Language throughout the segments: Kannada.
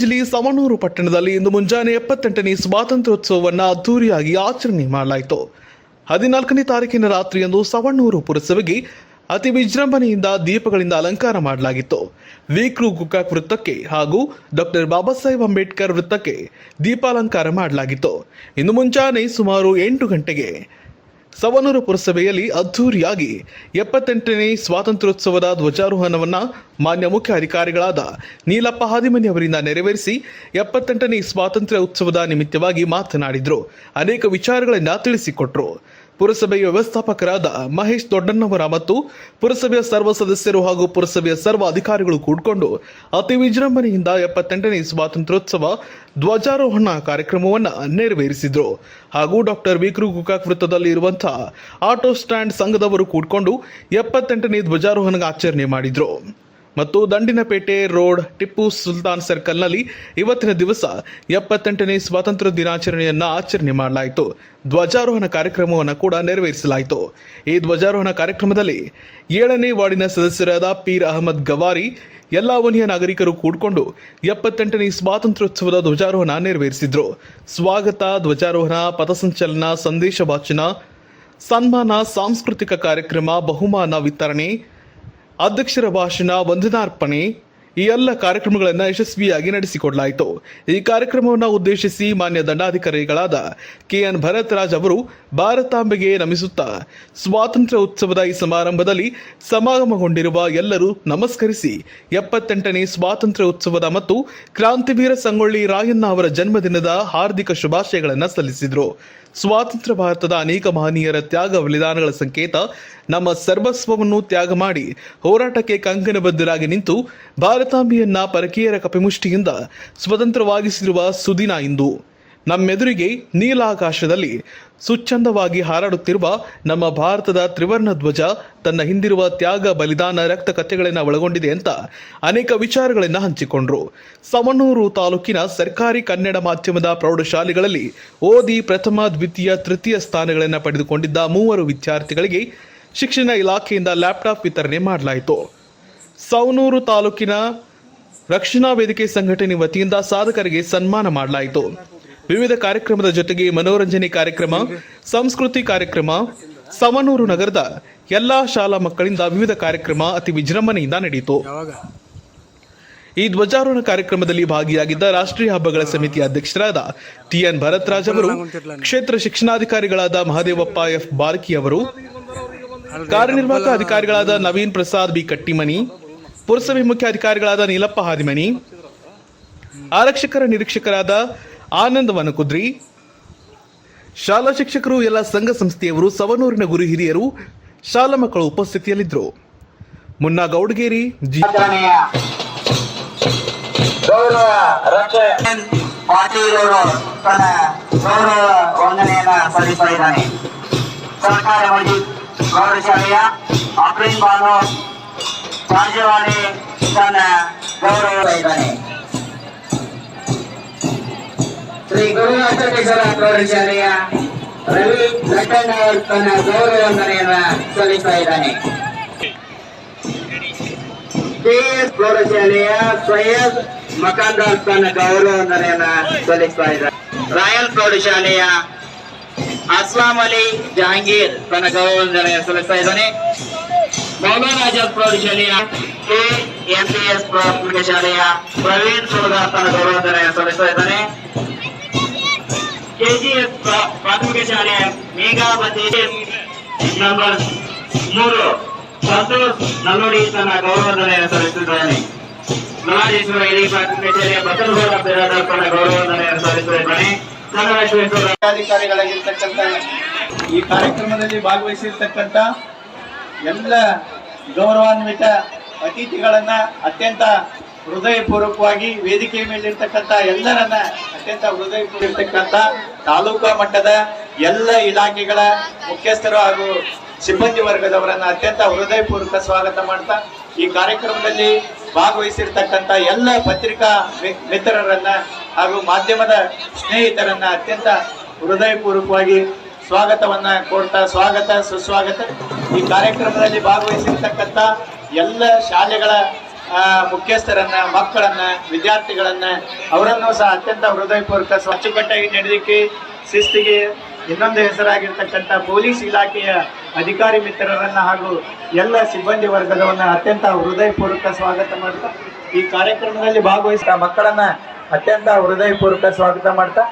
ಜಿಲ್ಲೆ ಸವಣೂರು ಪಟ್ಟಣದಲ್ಲಿ ಇಂದು ಮುಂಜಾನೆ ಎಪ್ಪತ್ತೆಂಟನೇ ಸ್ವಾತಂತ್ರ್ಯೋತ್ಸವವನ್ನು ಅದ್ದೂರಿಯಾಗಿ ಆಚರಣೆ ಮಾಡಲಾಯಿತು. ಹದಿನಾಲ್ಕನೇ ತಾರೀಕಿನ ರಾತ್ರಿಯಂದು ಸವಣೂರು ಪುರಸಭೆಗೆ ಅತಿ ವಿಜೃಂಭಣೆಯಿಂದ ದೀಪಗಳಿಂದ ಅಲಂಕಾರ ಮಾಡಲಾಗಿತ್ತು. ವಿಕ್ರು ಗುಕಾಕ್ ವೃತ್ತಕ್ಕೆ ಹಾಗೂ ಡಾಕ್ಟರ್ ಬಾಬಾ ಸಾಹೇಬ್ ಅಂಬೇಡ್ಕರ್ ವೃತ್ತಕ್ಕೆ ದೀಪಾಲಂಕಾರ ಮಾಡಲಾಗಿತ್ತು. ಇನ್ನು ಮುಂಜಾನೆ ಸುಮಾರು ಎಂಟು ಗಂಟೆಗೆ ಸವಣೂರು ಪುರಸಭೆಯಲ್ಲಿ ಅದ್ಧೂರಿಯಾಗಿ ಎಪ್ಪತ್ತೆಂಟನೇ ಸ್ವಾತಂತ್ರ್ಯೋತ್ಸವದ ಧ್ವಜಾರೋಹಣವನ್ನು ಮಾನ್ಯ ಮುಖ್ಯ ಅಧಿಕಾರಿಗಳಾದ ನೀಲಪ್ಪ ಹಾದಿಮನಿ ಅವರಿಂದ ನೆರವೇರಿಸಿ ಎಪ್ಪತ್ತೆಂಟನೇ ಸ್ವಾತಂತ್ರ್ಯ ಉತ್ಸವದ ನಿಮಿತ್ತವಾಗಿ ಮಾತನಾಡಿದರು. ಅನೇಕ ವಿಚಾರಗಳನ್ನು ತಿಳಿಸಿಕೊಟ್ರು. ಪುರಸಭೆಯ ವ್ಯವಸ್ಥಾಪಕರಾದ ಮಹೇಶ್ ದೊಡ್ಡಣ್ಣವರ ಮತ್ತು ಪುರಸಭೆಯ ಸರ್ವ ಸದಸ್ಯರು ಹಾಗೂ ಪುರಸಭೆಯ ಸರ್ವ ಅಧಿಕಾರಿಗಳು ಕೂಡಿಕೊಂಡು ಅತಿ ವಿಜೃಂಭಣೆಯಿಂದ ಎಪ್ಪತ್ತೆಂಟನೇ ಸ್ವಾತಂತ್ರ್ಯೋತ್ಸವ ಧ್ವಜಾರೋಹಣ ಕಾರ್ಯಕ್ರಮವನ್ನು ನೆರವೇರಿಸಿದರು. ಹಾಗೂ ಡಾಕ್ಟರ್ ವಿಕ್ರು ಗುಕಾಕ್ ವೃತ್ತದಲ್ಲಿ ಇರುವಂತಹ ಆಟೋ ಸ್ಟ್ಯಾಂಡ್ ಸಂಘದವರು ಕೂಡಿಕೊಂಡು ಎಪ್ಪತ್ತೆಂಟನೇ ಧ್ವಜಾರೋಹಣ ಆಚರಣೆ ಮಾಡಿದರು. ಮತ್ತು ದಂಡಿನಪೇಟೆ ರೋಡ್ ಟಿಪ್ಪು ಸುಲ್ತಾನ್ ಸರ್ಕಲ್ನಲ್ಲಿ ಇವತ್ತಿನ ದಿವಸ ಎಪ್ಪತ್ತೆಂಟನೇ ಸ್ವಾತಂತ್ರ್ಯ ದಿನಾಚರಣೆಯನ್ನು ಆಚರಣೆ ಮಾಡಲಾಯಿತು. ಧ್ವಜಾರೋಹಣ ಕಾರ್ಯಕ್ರಮವನ್ನು ಕೂಡ ನೆರವೇರಿಸಲಾಯಿತು. ಈ ಧ್ವಜಾರೋಹಣ ಕಾರ್ಯಕ್ರಮದಲ್ಲಿ ಏಳನೇ ವಾರ್ಡಿನ ಸದಸ್ಯರಾದ ಪೀರ್ ಅಹಮದ್ ಗವಾರಿ, ಎಲ್ಲ ವನಿಯ ನಾಗರಿಕರು ಕೂಡಿಕೊಂಡು ಎಪ್ಪತ್ತೆಂಟನೇ ಸ್ವಾತಂತ್ರ್ಯೋತ್ಸವದ ಧ್ವಜಾರೋಹಣ ನೆರವೇರಿಸಿದ್ರು. ಸ್ವಾಗತ, ಧ್ವಜಾರೋಹಣ, ಪಥಸಂಚಲನ, ಸಂದೇಶ ವಾಚನ ಸನ್ಮಾನ, ಸಾಂಸ್ಕೃತಿಕ ಕಾರ್ಯಕ್ರಮ, ಬಹುಮಾನ ವಿತರಣೆ ಅಧ್ಯಕ್ಷರ ಭಾಷಣ, ವಂದನಾರ್ಪಣೆ, ಈ ಎಲ್ಲ ಕಾರ್ಯಕ್ರಮಗಳನ್ನು ಯಶಸ್ವಿಯಾಗಿ ನಡೆಸಿಕೊಡಲಾಯಿತು. ಈ ಕಾರ್ಯಕ್ರಮವನ್ನು ಉದ್ದೇಶಿಸಿ ಮಾನ್ಯ ದಂಡಾಧಿಕಾರಿಗಳಾದ ಕೆ ಎನ್ ಭರತ್ ರಾಜ್ ಅವರು ಭಾರತಾಂಬೆಗೆ ನಮಿಸುತ್ತಾ ಸ್ವಾತಂತ್ರ್ಯ ಉತ್ಸವದ ಈ ಸಮಾರಂಭದಲ್ಲಿ ಸಮಾಗಮಗೊಂಡಿರುವ ಎಲ್ಲರೂ ನಮಸ್ಕರಿಸಿ ಎಪ್ಪತ್ತೆಂಟನೇ ಸ್ವಾತಂತ್ರ್ಯ ಉತ್ಸವದ ಮತ್ತು ಕ್ರಾಂತಿವೀರ ಸಂಗೊಳ್ಳಿ ರಾಯಣ್ಣ ಅವರ ಜನ್ಮದಿನದ ಹಾರ್ದಿಕ ಶುಭಾಶಯಗಳನ್ನು ಸಲ್ಲಿಸಿದರು. ಸ್ವಾತಂತ್ರ್ಯ ಭಾರತದ ಅನೇಕ ಮಹನೀಯರ ತ್ಯಾಗ ಬಲಿದಾನಗಳ ಸಂಕೇತ ನಮ್ಮ ಸರ್ವಸ್ವವನ್ನು ತ್ಯಾಗ ಮಾಡಿ ಹೋರಾಟಕ್ಕೆ ಕಂಕಣಬದ್ಧರಾಗಿ ನಿಂತು ಭಾರತಾಂಬಿಯನ್ನ ಪರಕೀಯರ ಕಪಿಮುಷ್ಟಿಯಿಂದ ಸ್ವತಂತ್ರವಾಗಿಸಿರುವ ಸುದಿನ ಇಂದು. ನಮ್ಮೆದುರಿಗೆ ನೀಲಾಕಾಶದಲ್ಲಿ ಸುಚ್ಛಂದವಾಗಿ ಹಾರಾಡುತ್ತಿರುವ ನಮ್ಮ ಭಾರತದ ತ್ರಿವರ್ಣ ಧ್ವಜ ತನ್ನ ಹಿಂದಿರುವ ತ್ಯಾಗ, ಬಲಿದಾನ, ರಕ್ತ ಕಥೆಗಳನ್ನು ಒಳಗೊಂಡಿದೆ ಅಂತ ಅನೇಕ ವಿಚಾರಗಳನ್ನು ಹಂಚಿಕೊಂಡ್ರು. ಸವಣೂರು ತಾಲೂಕಿನ ಸರ್ಕಾರಿ ಕನ್ನಡ ಮಾಧ್ಯಮದ ಪ್ರೌಢಶಾಲೆಗಳಲ್ಲಿ ಓದಿ ಪ್ರಥಮ, ದ್ವಿತೀಯ, ತೃತೀಯ ಸ್ಥಾನಗಳನ್ನು ಪಡೆದುಕೊಂಡಿದ್ದ ಮೂವರು ವಿದ್ಯಾರ್ಥಿಗಳಿಗೆ ಶಿಕ್ಷಣ ಇಲಾಖೆಯಿಂದ ಲ್ಯಾಪ್ಟಾಪ್ ವಿತರಣೆ ಮಾಡಲಾಯಿತು. ಸವನೂರು ತಾಲೂಕಿನ ರಕ್ಷಣಾ ವೇದಿಕೆ ಸಂಘಟನೆ ವತಿಯಿಂದ ಸಾಧಕರಿಗೆ ಸನ್ಮಾನ ಮಾಡಲಾಯಿತು. ವಿವಿಧ ಕಾರ್ಯಕ್ರಮದ ಜೊತೆಗೆ ಮನೋರಂಜನೆ ಕಾರ್ಯಕ್ರಮ ಸಂಸ್ಕೃತಿ ಕಾರ್ಯಕ್ರಮ ಸವನೂರು ನಗರದ ಎಲ್ಲಾ ಶಾಲಾ ಮಕ್ಕಳಿಂದ ವಿವಿಧ ಕಾರ್ಯಕ್ರಮ ಅತಿ ವಿಜೃಂಭಣೆಯಿಂದ ನಡೆಯಿತು. ಈ ಧ್ವಜಾರೋಹಣ ಕಾರ್ಯಕ್ರಮದಲ್ಲಿ ಭಾಗಿಯಾಗಿದ್ದ ರಾಷ್ಟ್ರೀಯ ಹಬ್ಬಗಳ ಸಮಿತಿ ಅಧ್ಯಕ್ಷರಾದ ಟಿಎನ್ ಭರತ್ರಾಜ್ ಅವರು ಕ್ಷೇತ್ರ ಶಿಕ್ಷಣಾಧಿಕಾರಿಗಳಾದ ಮಹದೇವಪ್ಪ ಎಫ್. ಬಾರ್ಕಿ ಅವರು ಕಾರ್ಯನಿರ್ವಾಹಕ ಅಧಿಕಾರಿಗಳಾದ ನವೀನ್ ಪ್ರಸಾದ್ ಬಿ. ಕಟ್ಟಿಮನಿ ಪುರಸಭೆ ಮುಖ್ಯ ಅಧಿಕಾರಿಗಳಾದ ನೀಲಪ್ಪ ಹಾದಿಮನಿ ಆರಕ್ಷಕರ ನಿರೀಕ್ಷಕರಾದ ಆನಂದ್ ಕುದ್ರಿ. ಶಾಲಾ ಶಿಕ್ಷಕರು, ಎಲ್ಲ ಸಂಘ ಸಂಸ್ಥೆಯವರು, ಸವನೂರಿನ ಗುರು ಹಿರಿಯರು, ಶಾಲಾ ಮಕ್ಕಳು ಉಪಸ್ಥಿತಿಯಲ್ಲಿದ್ದರು ಮುನ್ನಾ ಗೌಡಗೇರಿ, ಜಿ. ಪ್ರೌಢಶಾಲೆಯ ಅಪ್ರೀನ್ ಬಾನು ಸಾಂಜವಾಡಿ ತನ್ನ ಗೌರವ ಇದ್ದಾನೆ ಶ್ರೀ ಗುರುವಾಚಕೇಶ್ವರ ಪ್ರೌಢಶಾಲೆಯ ರವಿ ಲಟ್ಟಣ್ಣವರು ತನ್ನ ಗೌರವ ವಂದನೆಯನ್ನ ಸಲ್ಲಿಸ್ತಾ ಇದ್ದಾನೆ ಕೆಎಸ್ ಪ್ರೌಢಶಾಲೆಯ ಸೈಯದ್ ಮಕಾಂದಾರ್ ತನ್ನ ಗೌರವ ವಂದನೆಯನ್ನ ಸಲ್ಲಿಸ್ತಾ ಇದ್ದಾರೆ ರಾಯಲ್ ಪ್ರೌಢಶಾಲೆಯ ಅಸ್ಲಾಂ ಅಲಿ ಜಹಾಂಗೀರ್ ತನ್ನ ಗೌರವ ವಂದನೆಯನ್ನು ಸಲ್ಲಿಸ್ತಾ ಇದ್ದಾನೆ ಮೌಲಾನ ಆಜಾದ್ ಪ್ರೌಢಶಾಲೆಯ ಕೆ ಎಂಪಿಎಸ್ ಪ್ರಾಥಮಿಕ ಶಾಲೆಯ ಪ್ರವೀಣ್ ಸುರದಾರ್ ತನ್ನ ಗೌರವ ವಂದನೆಯನ್ನು ಸಲ್ಲಿಸ್ತಾ ಇದ್ದಾನೆ ಕೆಜಿಎಸ್ ಪ್ರಾಥಮಿಕ ಶಾಲೆಯ ಮೇಘಾವತಿ ನಂಬರ್ ಮೂರು. ಸಂತೋಷ್ ನಲ್ಲೋಡಿ ತನ್ನ ಗೌರವಧನೆಯನ್ನು ಸಲ್ಲಿಸಿದ್ದಾನೆ ಮಲಾಜೇಶ್ವರ ಇಡೀ ಪ್ರಾಥಮಿಕ ಶಾಲೆಯ ಬಸವಗೌಡ ತನ್ನ ಗೌರವಧನೆಯನ್ನು ಸಲ್ಲಿಸಿದ್ದಾನೆ ಅಧಿಕಾರಿಗಳಾಗಿರ್ತಕ್ಕಂಥ ಈ ಕಾರ್ಯಕ್ರಮದಲ್ಲಿ ಭಾಗವಹಿಸಿರ್ತಕ್ಕಂಥ ಎಲ್ಲ ಗೌರವಾನ್ವಿತ ಅತಿಥಿಗಳನ್ನ ಅತ್ಯಂತ ಹೃದಯಪೂರ್ವಕವಾಗಿ ವೇದಿಕೆ ಮೇಲಿರ್ತಕ್ಕಂಥ ಎಲ್ಲರನ್ನ ಅತ್ಯಂತ ಹೃದಯಪೂರ್ವಕರ್ತಕ್ಕಂಥ ತಾಲೂಕಾ ಮಟ್ಟದ ಎಲ್ಲ ಇಲಾಖೆಗಳ ಮುಖ್ಯಸ್ಥರು ಹಾಗೂ ಸಿಬ್ಬಂದಿ ವರ್ಗದವರನ್ನ ಅತ್ಯಂತ ಹೃದಯಪೂರ್ವಕ ಸ್ವಾಗತ ಮಾಡ್ತಾ, ಈ ಕಾರ್ಯಕ್ರಮದಲ್ಲಿ ಭಾಗವಹಿಸಿರ್ತಕ್ಕಂಥ ಎಲ್ಲ ಪತ್ರಿಕಾ ಮಿತ್ರರನ್ನ ಹಾಗೂ ಮಾಧ್ಯಮದ ಸ್ನೇಹಿತರನ್ನ ಅತ್ಯಂತ ಹೃದಯಪೂರ್ವಕವಾಗಿ ಸ್ವಾಗತವನ್ನ ಕೊಡ್ತಾ ಸ್ವಾಗತ, ಸುಸ್ವಾಗತ. ಈ ಕಾರ್ಯಕ್ರಮದಲ್ಲಿ ಭಾಗವಹಿಸಿರ್ತಕ್ಕಂಥ ಎಲ್ಲ ಶಾಲೆಗಳ ಮುಖ್ಯಸ್ಥರನ್ನ, ಮಕ್ಕಳನ್ನ, ವಿದ್ಯಾರ್ಥಿಗಳನ್ನ, ಅವರನ್ನು ಸಹ ಅತ್ಯಂತ ಹೃದಯಪೂರ್ವಕ ಅಚ್ಚುಕಟ್ಟಾಗಿ ನಡೆದಿಕ್ಕೆ ಶಿಸ್ತಿಗೆ ಇನ್ನೊಂದು ಹೆಸರಾಗಿರ್ತಕ್ಕಂಥ ಪೊಲೀಸ್ ಇಲಾಖೆಯ ಅಧಿಕಾರಿ ಮಿತ್ರರನ್ನ ಹಾಗೂ ಎಲ್ಲ ಸಿಬ್ಬಂದಿ ವರ್ಗದವನ್ನ ಅತ್ಯಂತ ಹೃದಯಪೂರ್ವಕ ಸ್ವಾಗತ ಮಾಡ್ತಾ, ಈ ಕಾರ್ಯಕ್ರಮದಲ್ಲಿ ಭಾಗವಹಿಸಿದ ಮಕ್ಕಳನ್ನ ಅತ್ಯಂತ ಹೃದಯಪೂರ್ವಕ ಸ್ವಾಗತ ಮಾಡ್ತಾ,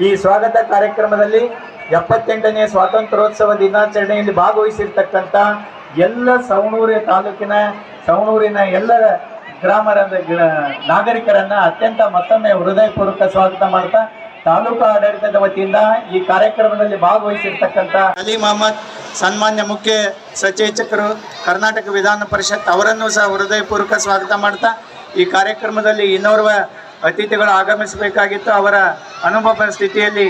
ಈ ಸ್ವಾಗತ ಕಾರ್ಯಕ್ರಮದಲ್ಲಿ ಎಪ್ಪತ್ತೆಂಟನೇ ಸ್ವಾತಂತ್ರ್ಯೋತ್ಸವ ದಿನಾಚರಣೆಯಲ್ಲಿ ಭಾಗವಹಿಸಿರ್ತಕ್ಕಂಥ ಎಲ್ಲ ಸವಣೂರೆ ತಾಲೂಕಿನ ಸವಣೂರಿನ ಎಲ್ಲ ಗ್ರಾಮರ ಗ್ರ- ನಾಗರಿಕರನ್ನ ಅತ್ಯಂತ ಮತ್ತೊಮ್ಮೆ ಹೃದಯಪೂರ್ವಕ ಸ್ವಾಗತ ಮಾಡ್ತಾ ತಾಲೂಕು ಆಡಳಿತದ ವತಿಯಿಂದ ಈ ಕಾರ್ಯಕ್ರಮದಲ್ಲಿ ಭಾಗವಹಿಸಿರ್ತಕ್ಕಂಥ ಅಲಿ ಮಹಮ್ಮದ್ ಸನ್ಮಾನ್ಯ ಮುಖ್ಯ ಸಚೇತಕರು ಕರ್ನಾಟಕ ವಿಧಾನ ಪರಿಷತ್ ಅವರನ್ನು ಸಹ ಹೃದಯಪೂರ್ವಕ ಸ್ವಾಗತ ಮಾಡ್ತಾ ಈ ಕಾರ್ಯಕ್ರಮದಲ್ಲಿ ಇನ್ನೋರ್ವ ಅತಿಥಿಗಳು ಆಗಮಿಸಬೇಕಾಗಿತ್ತು. ಅವರ ಅನುಭವ ಸ್ಥಿತಿಯಲ್ಲಿ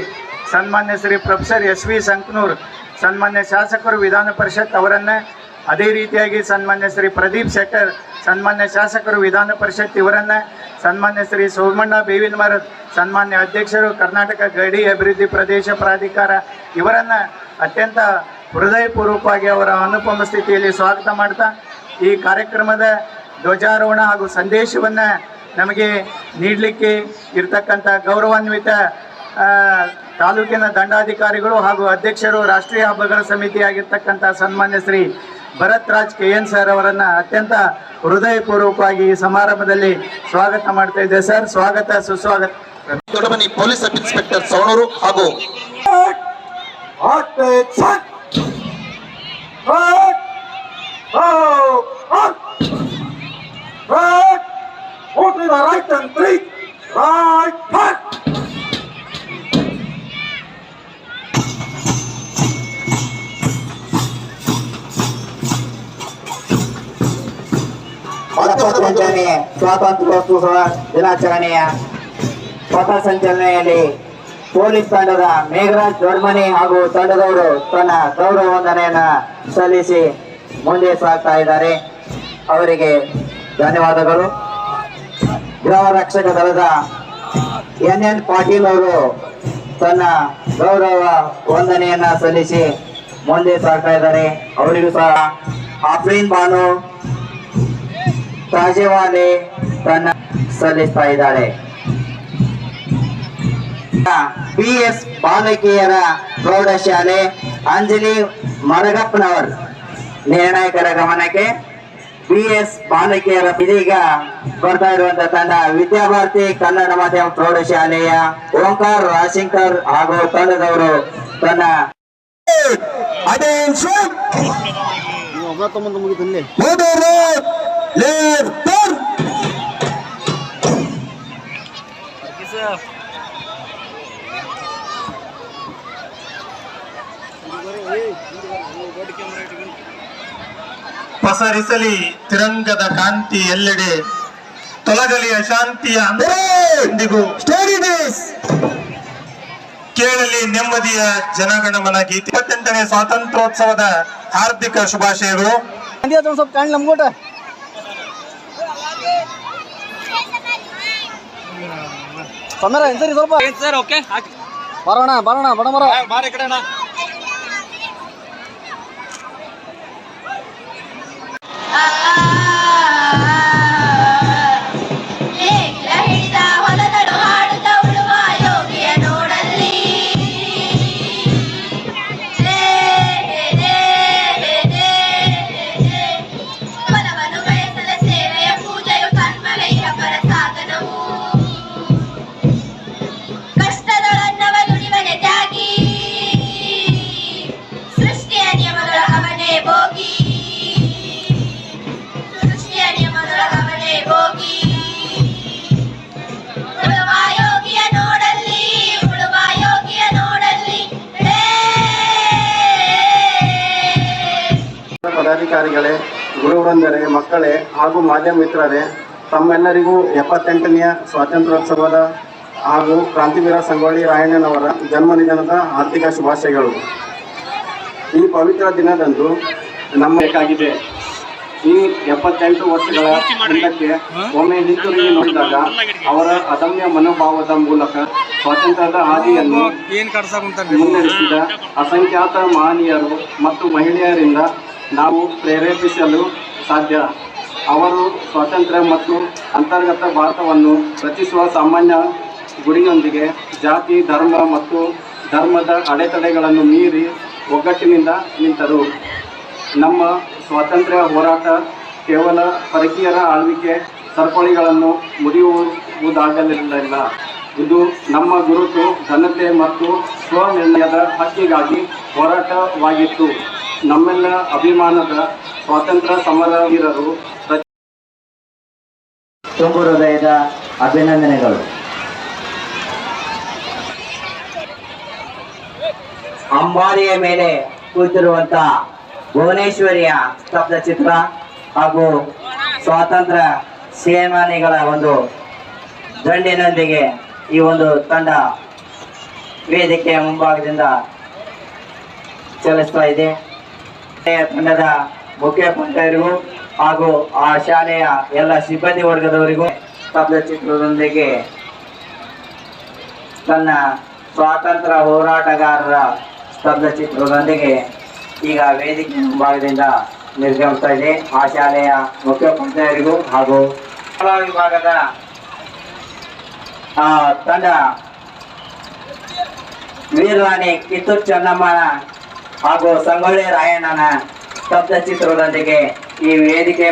ಸನ್ಮಾನ್ಯ Shri professor S V Sankanur, ಸನ್ಮಾನ್ಯ ಶಾಸಕರು ವಿಧಾನ ಪರಿಷತ್ ಅವರನ್ನ ಅದೇ ರೀತಿಯಾಗಿ ಸನ್ಮಾನ್ಯ ಶ್ರೀ ಪ್ರದೀಪ್ ಶೆಟ್ಟರ್, ಸನ್ಮಾನ್ಯ ಶಾಸಕರು ವಿಧಾನ ಪರಿಷತ್ ಇವರನ್ನ, ಸನ್ಮಾನ್ಯ ಶ್ರೀ ಸೋಮಣ್ಣ, ಬೇವಿನ ಮರದ್ ಸನ್ಮಾನ್ಯ ಅಧ್ಯಕ್ಷರು ಕರ್ನಾಟಕ ಗಡಿ ಅಭಿವೃದ್ಧಿ ಪ್ರದೇಶ ಪ್ರಾಧಿಕಾರ ಇವರನ್ನ ಅತ್ಯಂತ ಹೃದಯಪೂರ್ವಕವಾಗಿ ಅವರ ಅನುಪಮ ಸ್ಥಿತಿಯಲ್ಲಿ ಸ್ವಾಗತ ಮಾಡ್ತಾ, ಈ ಕಾರ್ಯಕ್ರಮದ ಧ್ವಜಾರೋಹಣ ಹಾಗೂ ಸಂದೇಶವನ್ನ ನಮಗೆ ನೀಡಲಿಕ್ಕೆ ಇರ್ತಕ್ಕಂಥ ಗೌರವಾನ್ವಿತ ತಾಲೂಕಿನ ದಂಡಾಧಿಕಾರಿಗಳು ಹಾಗೂ ಅಧ್ಯಕ್ಷರು ರಾಷ್ಟ್ರೀಯ ಹಬ್ಬಗಳ ಸಮಿತಿಯಾಗಿರ್ತಕ್ಕಂಥ ಸನ್ಮಾನ್ಯ Shri Bharat Raj K N sir ಅವರನ್ನ ಅತ್ಯಂತ ಹೃದಯಪೂರ್ವಕವಾಗಿ ಈ ಸಮಾರಂಭದಲ್ಲಿ ಸ್ವಾಗತ ಮಾಡ್ತಾ ಇದ್ದೆ ಸರ್ ಸ್ವಾಗತ ಸುಸ್ವಾಗತ Doddamani police sub inspector Saunur ಹಾಗೂ Right, right, right, right. Right. ಎಪ್ಪತ್ತೆಂಟನೇ ಸ್ವಾತಂತ್ರ್ಯೋತ್ಸವ ದಿನಾಚರಣೆಯ ಪಥ ಸಂಚಲನೆಯಲ್ಲಿ ಪೊಲೀಸ್ ತಂಡದ ಮೇಘರಾಜ್ ದೊಡ್ಮನಿ ಹಾಗೂ ತಂಡದವರು ತನ್ನ ಗೌರವ ವಂದನೆಯನ್ನ ಸಲ್ಲಿಸಿ ಮುಂದೆ ಸಾಗ್ತಾ ಇದ್ದಾರೆ. ಅವರಿಗೆ ಧನ್ಯವಾದಗಳು. ಗೃಹ ರಕ್ಷಕ ದಳದ ಎನ್ ಎನ್ ಪಾಟೀಲ್ ಅವರು ತನ್ನ ಗೌರವ ವಂದನೆಯನ್ನ ಸಲ್ಲಿಸಿ ಮುಂದೆ ಸಾಗ್ತಾ ಇದ್ದಾರೆ. ಅವರಿಗೂ ಸಹ ಆಫ್ರೀನ್ ಬಾನು ತಾಜೇವಾಲೆ ತನ್ನ ಸಲ್ಲಿಸ್ತಾ ಇದ್ದಾರೆ. ಬಿ ಎಸ್ ಬಾಲಕಿಯರ ಪ್ರೌಢಶಾಲೆ ಅಂಜಲಿ ಮರಗಪ್ಪನವರ್ ನಿರ್ಣಾಯಕರ ಗಮನಕ್ಕೆ ಬಿ ಎಸ್ ಬಾಲಕಿಯರ ಇದೀಗ ಬರ್ತಾ ಇರುವಂತಹ ತಂಡ ವಿದ್ಯಾಭಾರತಿ ಕನ್ನಡ ಮಾಧ್ಯಮ ಪ್ರೌಢಶಾಲೆಯ ಓಂಕಾರ್ ರಾಜಶಂಕರ್ ಹಾಗೂ ತಂಡದವರು ತನ್ನ Attention. ಪಸರಿಸಲಿ ತಿರಂಗದ ಕಾಂತಿ ಎಲ್ಲೆಡೆ ತೊಲಗಲಿ ಅಶಾಂತಿಯ ಎಂದಿಗೂ. ಕೇಳಲಿ ನೆಮ್ಮದಿಯ ಜನಗಣಮನ ಗೀತೆ. ಇಪ್ಪತ್ತೆಂಟನೇ ಸ್ವಾತಂತ್ರ್ಯೋತ್ಸವದ ಹಾರ್ದಿಕ ಶುಭಾಶಯಗಳು. ಸ್ವಲ್ಪ ಬರೋಣ ಬರೋಣ ಬಡ ಬರೋ Ah! ah. ಮಾಧ್ಯಮ ಮಿತ್ರರೇ, ತಮ್ಮೆಲ್ಲರಿಗೂ ಎಪ್ಪತ್ತೆಂಟನೆಯ ಸ್ವಾತಂತ್ರ್ಯೋತ್ಸವದ ಹಾಗೂ ಕ್ರಾಂತಿವೀರ ಸಂಗೊಳ್ಳಿ ರಾಯಣ್ಣನವರ ಜನ್ಮ ನಿಧನದ ಆರ್ಥಿಕ ಶುಭಾಶಯಗಳು. ಈ ಪವಿತ್ರ ದಿನದಂದು ನಮ್ಮ ಬೇಕಾಗಿದೆ. ಈ ಎಪ್ಪತ್ತೆಂಟು ವರ್ಷಗಳ ಹಿಂದಕ್ಕೆ ಒಮ್ಮೆ ಹಿಂತಿರುಗಿ ನೋಡಿದಾಗ ಅವರ ಅದಮ್ಯ ಮನೋಭಾವದ ಮೂಲಕ ಸ್ವಾತಂತ್ರ್ಯದ ಹಾದಿಯನ್ನು ಮುನ್ನಡೆಸಿದ ಅಸಂಖ್ಯಾತ ಮಹನೀಯರು ಮತ್ತು ಮಹಿಳೆಯರಿಂದ ನಾವು ಪ್ರೇರೇಪಿಸಲು ಸಾಧ್ಯ. ಅವರು ಸ್ವಾತಂತ್ರ್ಯ ಮತ್ತು ಅಂತರ್ಗತ ಭಾರತವನ್ನು ರಚಿಸುವ ಸಾಮಾನ್ಯ ಗುರಿಯೊಂದಿಗೆ ಜಾತಿ, ಧರ್ಮ ಮತ್ತು ಧರ್ಮದ ಅಡೆತಡೆಗಳನ್ನು ಮೀರಿ ಒಗ್ಗಟ್ಟಿನಿಂದ ನಿಂತರು. ನಮ್ಮ ಸ್ವಾತಂತ್ರ್ಯ ಹೋರಾಟ ಕೇವಲ ಪರಕೀಯರ ಆಳ್ವಿಕೆ ಸರಪಳಿಗಳನ್ನು ಮುರಿಯುವುದಾಗಲಿಲ್ಲ ಇದು ನಮ್ಮ ಗುರುತು, ಘನತೆ ಮತ್ತು ಸ್ವನಿರ್ಣಯದ ಹಕ್ಕಿಗಾಗಿ ಹೋರಾಟವಾಗಿತ್ತು. ನಮ್ಮೆಲ್ಲ ಅಭಿಮಾನದ ಸ್ವಾತಂತ್ರ್ಯ ಸಮರವೀರರು ವೀರರು ತುಂಬು ಹೃದಯದ ಅಭಿನಂದನೆಗಳು. ಅಂಬಾರಿಯ ಮೇಲೆ ಕೂತಿರುವಂತ ಭುವನೇಶ್ವರಿಯ ಸ್ತಬ್ಧ ಚಿತ್ರ ಹಾಗೂ ಸ್ವಾತಂತ್ರ್ಯ ಸೇನಾನಿಗಳ ಒಂದು ದಂಡಿನೊಂದಿಗೆ ಈ ಒಂದು ತಂಡ ವೇದಿಕೆಯ ಮುಂಭಾಗದಿಂದ ಚಲಿಸ್ತಾ ಇದೆ. ತಂಡದ ಮುಖ್ಯ ಪಂಚಾಯರಿಗೂ ಹಾಗೂ ಆ ಶಾಲೆಯ ಎಲ್ಲ ಸಿಬ್ಬಂದಿ ವರ್ಗದವರಿಗೂ ಚಿತ್ರದೊಂದಿಗೆ ತನ್ನ ಸ್ವಾತಂತ್ರ್ಯ ಹೋರಾಟಗಾರರ ಸ್ತಬ್ಧ ಚಿತ್ರದೊಂದಿಗೆ ಈಗ ವೇದಿಕೆ ಮುಂಭಾಗದಿಂದ ನಿರ್ಗಮಿಸ್ತಾ ಇದೆ. ಆ ಶಾಲೆಯ ಮುಖ್ಯ ಪಂಚಾಯರಿಗೂ ಹಾಗೂ ಕಲಾ ವಿಭಾಗದ ತಂಡ ವೀರರಾಣಿ ಕಿತ್ತೂರು ಚೆನ್ನಮ್ಮನ ಹಾಗೂ ಸಂಗೊಳ್ಳಿ ರಾಯಣ್ಣನ ಸ್ತಬ್ಧ ಚಿತ್ರದೊಂದಿಗೆ ಈ ವೇದಿಕೆ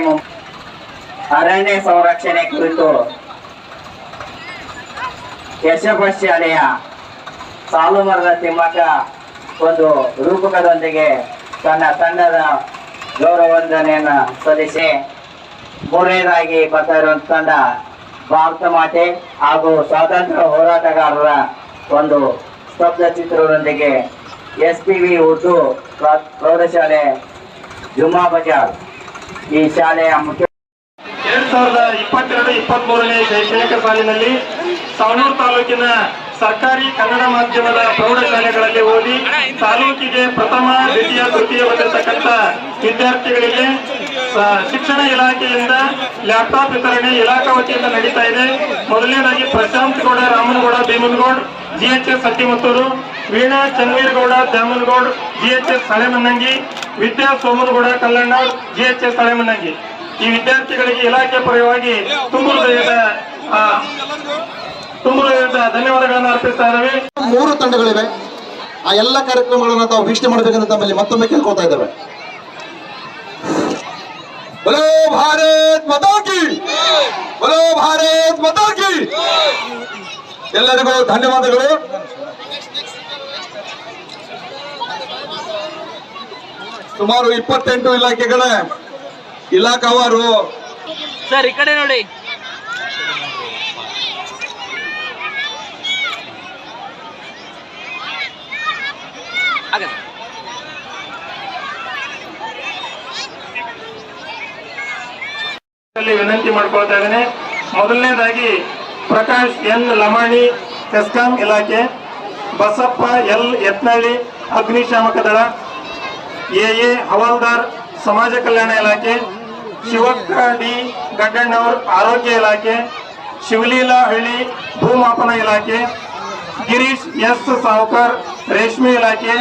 ಅರಣ್ಯ ಸಂರಕ್ಷಣೆ ಕುರಿತು ಯಶಪ ಶಾಲೆಯ ಸಾಲು ಮರದ ತಿಮ್ಮಕ್ಕ ಒಂದು ರೂಪಕದೊಂದಿಗೆ ತನ್ನ ತಂಡದ ಗೌರವಂದನೆಯನ್ನು ಸಲ್ಲಿಸಿ ಮೂರನೇದಾಗಿ ಬರ್ತಾ ತಂಡ ಭಾರತ ಮಾತೆ ಹಾಗೂ ಸ್ವಾತಂತ್ರ್ಯ ಹೋರಾಟಗಾರರ ಒಂದು ಸ್ತಬ್ಧ ಚಿತ್ರದೊಂದಿಗೆ ಎಸ್ ಪಿ ವಿ ಉರ್ದು ಪ್ರ- ಪ್ರೌಢಶಾಲೆ ಜುಮ್ಮಾ ಬಜಾರ್, ಈ ಶಾಲೆಯ ಮುಖ್ಯ ಎರಡ್ ಸಾವಿರದ ಇಪ್ಪತ್ತೆರಡು ಇಪ್ಪತ್ತ್ ಮೂರನೇ ಶೈಕ್ಷಣಿಕ ಸಾಲಿನಲ್ಲಿ ಸವಣೂರು ತಾಲೂಕಿನ ಸರ್ಕಾರಿ ಕನ್ನಡ ಮಾಧ್ಯಮದ ಪ್ರೌಢಶಾಲೆಗಳಲ್ಲಿ ಓದಿ ತಾಲೂಕಿಗೆ ಪ್ರಥಮ, ದ್ವಿತೀಯ, ತೃತೀಯ ಬಂದಿರತಕ್ಕಂಥ ವಿದ್ಯಾರ್ಥಿಗಳಿಗೆ ಶಿಕ್ಷಣ ಇಲಾಖೆಯಿಂದ ಲ್ಯಾಪ್ಟಾಪ್ ವಿತರಣೆ ಇಲಾಖಾ ವತಿಯಿಂದ ನಡೀತಾ ಇದೆ. ಮೊದಲನೇದಾಗಿ Prashant Gowda Ramanagouda H GHS Hattimattur Veena Chanveergouda Dyamanagoud, GHS Halemannangi Vidya Somanagouda, Kallannavru, GHS Halemannangi ಈ ವಿದ್ಯಾರ್ಥಿಗಳಿಗೆ ಇಲಾಖೆ ಪರವಾಗಿ ತುಂಬ ಹೃದಯದ ಹೃದಯದ ಧನ್ಯವಾದಗಳನ್ನು ಅರ್ಪಿಸ್ತಾ ಇದ್ದಾವೆ. ಮೂರು ತಂಡಗಳಿವೆ. ಆ ಎಲ್ಲ ಕಾರ್ಯಕ್ರಮಗಳನ್ನು ತಾವು ವೀಕ್ಷಣೆ ಮಾಡಬೇಕಂತ ತಮ್ಮಲ್ಲಿ ಮತ್ತೊಮ್ಮೆ ಕೇಳ್ಕೊತಾ ಇದ್ದಾವೆ. ಬಲೋ ಭಾರತ್ ಮಾತಾ ಕಿ! ಬಲೋ ಭಾರತ್ ಮಾತಾ ಕಿ! ಎಲ್ಲರಿಗೂ ಧನ್ಯವಾದಗಳು. ಸುಮಾರು ಇಪ್ಪತ್ತೆಂಟು ಇಲಾಖೆಗಳ. ಇಲಾಖಾವಾರು ಸರ್ ಈ ಕಡೆ ನೋಡಿ. ವಿನಂತಿ ಮಾಡ್ಕೊಳ್ತಾ ಇದ್ದೇನೆ. ಮೊದಲನೇದಾಗಿ ಪ್ರಕಾಶ್ ಎನ್ ಲಮಾಣಿ ಕೆಸ್ಕಾಂ ಇಲಾಖೆ ಬಸಪ್ಪ ಎಲ್ ಯತ್ನಳ್ಳಿ ಅಗ್ನಿಶಾಮಕ ದಳ ಎ ಎ ಹವಾಲ್ದಾರ್ ಸಮಾಜ ಕಲ್ಯಾಣ ಇಲಾಖೆ ಶಿವಕ್ಕ ಡಿ ಗಡ್ಡಣ್ಣವರ್ ಆರೋಗ್ಯ ಇಲಾಖೆ ಶಿವಲೀಲಾ ಹಳ್ಳಿ ಭೂಮಾಪನ ಇಲಾಖೆ ಗಿರೀಶ್ ಎಸ್ ಸಾವ್ಕರ್ ರೇಷ್ಮೆ ಇಲಾಖೆ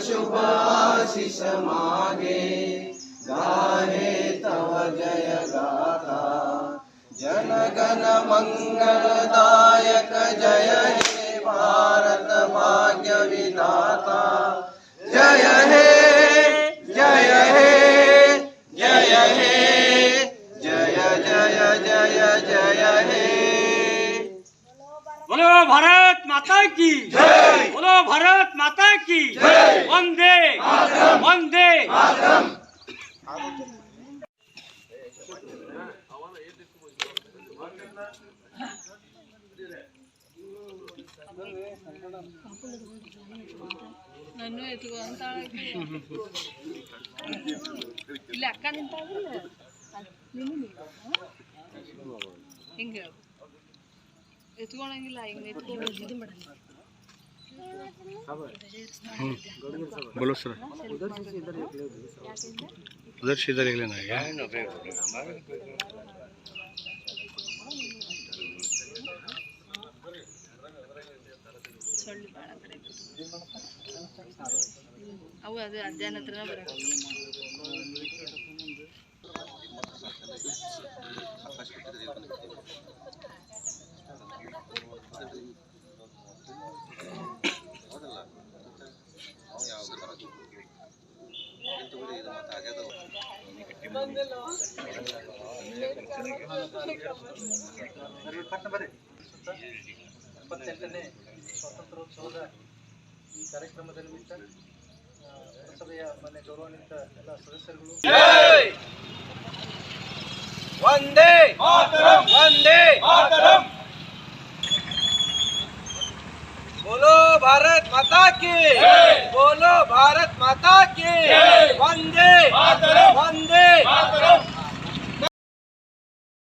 शुभ आशीष मांगे तव जय गाथा। जन गण मंगलदायक जय हे भारत भाग्य विधाता जय हे माता की। बोलो भारत माता की। वंदे ಎತ್ಕೊಳಂಗಿಲ್ಲ ಹಿಂಗೆ ಎತ್ಕೊಂಡು ಇದು ಮಾಡ बोलो सर उधर से इधर लेना है ಸೊಳ್ಳೆ ಭಾಳ ಕಡೆ ಅವು ಅದು ಅಜ್ಜನ ಹತ್ರನ ಬರೋದು ಇಪ್ಪತ್ತೆಂಟನೇ ಸ್ವಾತಂತ್ರ್ಯೋತ್ಸವದ ಈ ಕಾರ್ಯಕ್ರಮದ ನಿಮಿತ್ತ ಪುರಸಭೆಯ ಮನೆ ಗೌರವಾನ್ವಿತ ಎಲ್ಲ ಸದಸ್ಯರುಗಳು ವಂದೇ ವಂದೇ बोलो भारत माता की। बोलो भारत माता की। वंदे वंदे